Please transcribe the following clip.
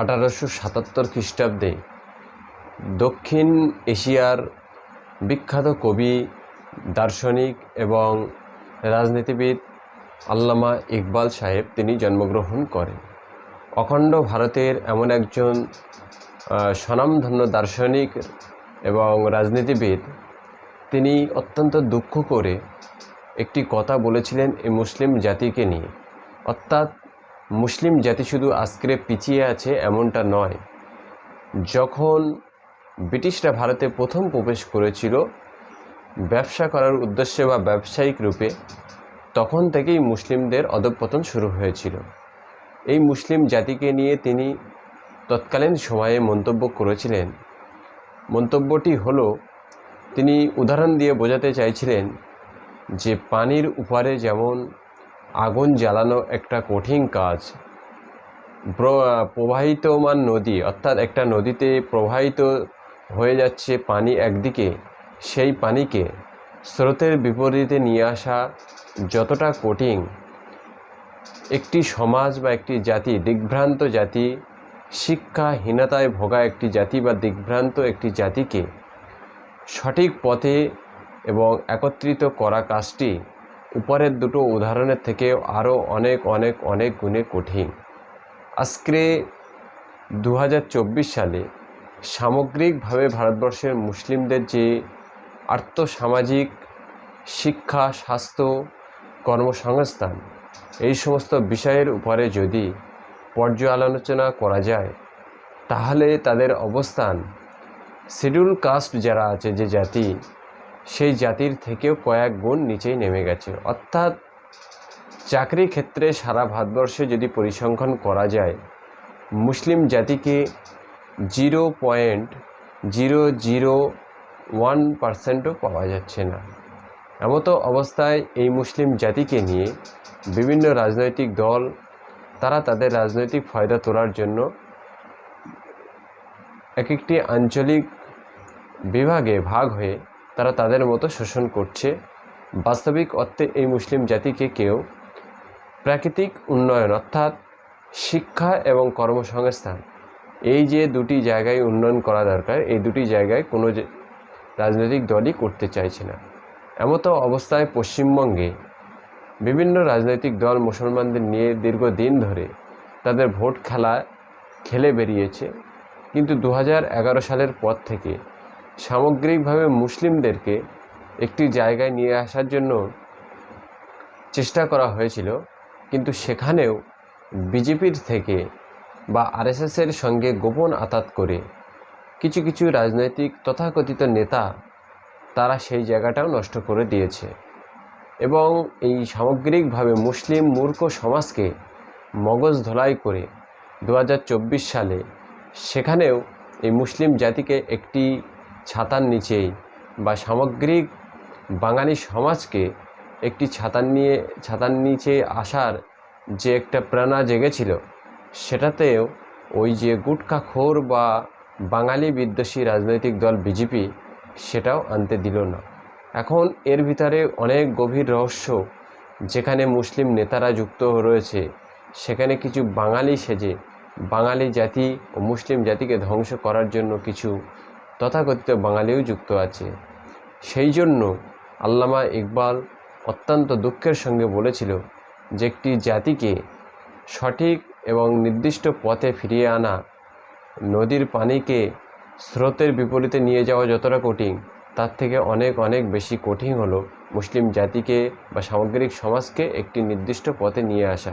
আঠারোশো সাতাত্তর খ্রিস্টাব্দে দক্ষিণ এশিয়ার বিখ্যাত কবি, দার্শনিক এবং রাজনীতিবিদ আল্লামা ইকবাল সাহেব তিনি জন্মগ্রহণ করেন। অখণ্ড ভারতের এমন একজন স্বনামধন্য দার্শনিক এবং রাজনীতিবিদ, তিনি অত্যন্ত দুঃখ করে একটি কথা বলেছিলেন এই মুসলিম জাতিকে নিয়ে। অর্থাৎ মুসলিম জাতি শুধু আজকে পিছিয়ে আছে এমনটা নয়। যখন ব্রিটিশরা ভারতে প্রথম প্রবেশ করেছিল ব্যবসা করার উদ্দেশ্যে বা ব্যবসায়িক রূপে, তখন থেকেই মুসলিমদের অধঃপতন শুরু হয়েছিল। এই মুসলিম জাতিকে নিয়ে তিনি তৎকালীন সময়ে মন্তব্য করেছিলেন। মন্তব্যটি হল, তিনি উদাহরণ দিয়ে বোঝাতে চাইছিলেন যে পানির উপরে যেমন আগুন জ্বালানো একটা কঠিন কাজ। প্র- প্রবাহিতমান নদী, অর্থাৎ একটা নদীতে প্রবাহিত হয়ে যাচ্ছে পানি একদিকে, সেই পানিকে স্রোতের বিপরীতে নিয়ে আসা যতটা কঠিন। একটি সমাজ বা একটি জাতি, দিগ্ভ্রান্ত জাতি, শিক্ষাহীনতায় ভোগা একটি জাতি বা দিগ্ভ্রান্ত একটি জাতিকে সঠিক পথে এবং একত্রিত করা কাজটি উপরের দুটো উদাহরণের থেকে আরও অনেক অনেক অনেক গুণে কঠিন। আজকে দু হাজার চব্বিশ সালে সামগ্রিকভাবে ভারতবর্ষের মুসলিমদের যে আর্থসামাজিক শিক্ষা, স্বাস্থ্য, কর্মসংস্থান, এই সমস্ত বিষয়ের উপরে যদি পর্যালোচনা করা যায়, তাহলে তাদের অবস্থান, শিডিউল কাস্ট যারা আছে, যে জাতি সেই জাতির থেকেও কয়েক গুণ নিচেই নেমে গেছে। অর্থাৎ চাকরি ক্ষেত্রে সারা ভারতবর্ষে যদি পরিসংখ্যান করা যায়, মুসলিম জাতিকে zero point zero zero one পার্সেন্টও পাওয়া যাচ্ছে না। এমতো অবস্থায় এই মুসলিম জাতিকে নিয়ে বিভিন্ন রাজনৈতিক দল, তারা তাদের রাজনৈতিক ফায়দা তোলার জন্য এক একটি আঞ্চলিক বিভাগে ভাগ হয়ে তারা তাদের মতো শোষণ করছে। বাস্তবিক অর্থে এই মুসলিম জাতিকে কেউ প্রাকৃতিক উন্নয়ন অর্থাৎ শিক্ষা এবং কর্মসংস্থান, এই যে দুটি জায়গায় উন্নয়ন করা দরকার, এই দুটি জায়গায় কোনো রাজনৈতিক দলই করতে চাইছে না। এমতো অবস্থায় পশ্চিমবঙ্গে বিভিন্ন রাজনৈতিক দল মুসলমানদের নিয়ে দীর্ঘদিন ধরে তাদের ভোট খেলা খেলে বেরিয়েছে। কিন্তু দু হাজার এগারো সালের পর থেকে সামগ্রিকভাবে মুসলিমদেরকে একটি জায়গায় নিয়ে আসার জন্য চেষ্টা করা হয়েছিল, কিন্তু সেখানেও বিজেপির থেকে বা আরএসএসের সঙ্গে গোপন আতাত করে কিছু কিছু রাজনৈতিক তথাকথিত নেতা তারা সেই জায়গাটাও নষ্ট করে দিয়েছে। এবং এই সামগ্রিকভাবে মুসলিম মূর্খ সমাজকে মগজ ধোলাই করে দু হাজার চব্বিশ সালে সেখানেও এই মুসলিম জাতিকে একটি ছাতার নিচেই বা সামগ্রিক বাঙালি সমাজকে একটি ছাতার নিয়ে, ছাতার নিচে আসার যে একটা প্রেরণা জেগেছিল, সেটাতেও ওই যে গুটখাখোর বা বাঙালি বিদ্বেষী রাজনৈতিক দল বিজেপি সেটাও আনতে দিল না। এখন এর ভিতরে অনেক গভীর রহস্য, যেখানে মুসলিম নেতারা যুক্ত রয়েছে, সেখানে কিছু বাঙালি সেজে, বাঙালি জাতি ও মুসলিম জাতিকে ধ্বংস করার জন্য কিছু তথাকথিত বাঙালিও যুক্ত আছে। সেই জন্য আল্লামা ইকবাল অত্যন্ত দুঃখের সঙ্গে বলেছিল যে একটি জাতিকে সঠিক এবং নির্দিষ্ট পথে ফিরিয়ে আনা, নদীর পানিকে স্রোতের বিপরীতে নিয়ে যাওয়া যতটা কঠিন, তার থেকে অনেক অনেক বেশি কঠিন হলো মুসলিম জাতিকে বা সামগ্রিক সমাজকে একটি নির্দিষ্ট পথে নিয়ে আসা।